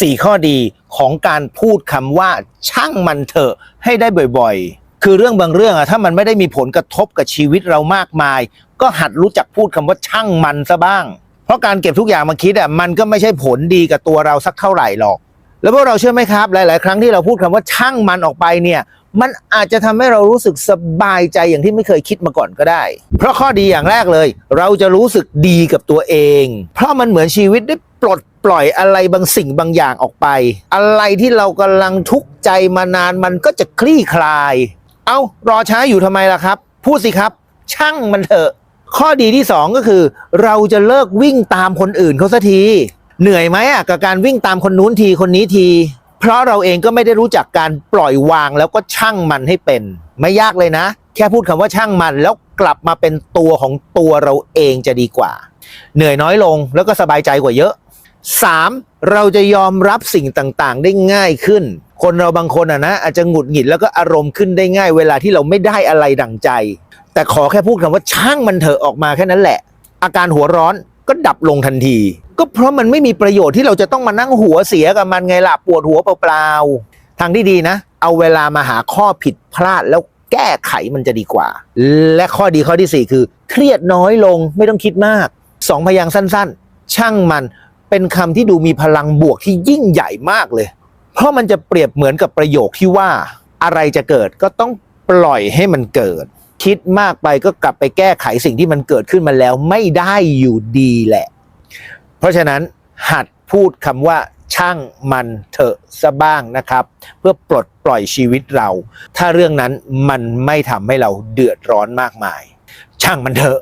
4 ข้อดีของการพูดคำว่าช่างมันเถอะให้ได้บ่อยๆ คือเรื่องบางเรื่องอะถ้ามันไม่ได้มีผลกระทบกับชีวิตเรามากมาย ก็หัดรู้จักพูดคำว่าช่างมันซะบ้าง เพราะการเก็บทุกอย่างมาคิดอะมันก็ไม่ใช่ผลดีกับตัวเราสักเท่าไหร่หรอก แล้วพวกเราเชื่อไหมครับ หลาย ๆ ครั้งที่เราพูดคำว่าช่างมันออกไปเนี่ยมันอาจจะทำให้เรารู้สึกสบายใจอย่างที่ไม่เคยคิดมาก่อนก็ได้ เพราะข้อดีอย่างแรกเลย เราจะรู้สึกดีกับตัวเอง เพราะมันเหมือนชีวิตได้ ปลดปล่อยอะไรบางสิ่งบางอย่างออกไป อะไรที่เรากำลังทุกข์ใจมานานมันก็จะคลี่คลาย เอ้ารอช้าอยู่ทำไมล่ะครับ พูดสิครับ ช่างมันเถอะ ข้อดีที่สองก็คือ เราจะเลิกวิ่งตามคนอื่นเขาสักที เหนื่อยไหมอะกับการวิ่งตามคนนู้นทีคนนี้ที เพราะเราเองก็ไม่ได้รู้จักการปล่อยวางแล้วก็ช่างมันให้เป็น ไม่ยากเลยนะ แค่พูดคำว่าช่างมันแล้วกลับมาเป็นตัวของตัวเราเองจะดีกว่า เหนื่อยน้อยลงแล้วก็สบายใจกว่าเยอะ 3. เราจะยอมรับสิ่งต่างๆ ได้ง่ายขึ้น คนเราบางคนอะนะอาจจะหงุดหงิดแล้วก็อารมณ์ขึ้นได้ง่าย เวลาที่เราไม่ได้อะไรดั่งใจ แต่ขอแค่พูดคำว่าช่างมันเถอะออกมาแค่นั้นแหละ อาการหัวร้อนก็ดับลงทันที ก็เพราะมันไม่มีประโยชน์ที่เราจะต้องมานั่งหัวเสียกับมันไงล่ะปวดหัวเปล่าๆทางที่ดีนะ เอาเวลามาหาข้อผิดพลาดแล้วแก้ไขมันจะดีกว่า และข้อดีข้อที่สี่คือ เครียดน้อยลงไม่ต้องคิดมากสองพยางค์สั้น ๆ ช่างมัน เป็นคำที่ดูมีพลังบวกที่ยิ่งใหญ่มากเลย เพราะมันจะเปรียบเหมือนกับประโยคที่ว่าอะไรจะเกิดก็ต้องปล่อยให้มันเกิด คิดมากไปก็กลับไปแก้ไขสิ่งที่มันเกิดขึ้นมาแล้วไม่ได้อยู่ดีแหละ เพราะฉะนั้นหัดพูดคำว่าช่างมันเถอะซะบ้างนะครับ เพื่อปลดปล่อยชีวิตเรา ถ้าเรื่องนั้นมันไม่ทำให้เราเดือดร้อนมากมาย ช่างมันเถอะ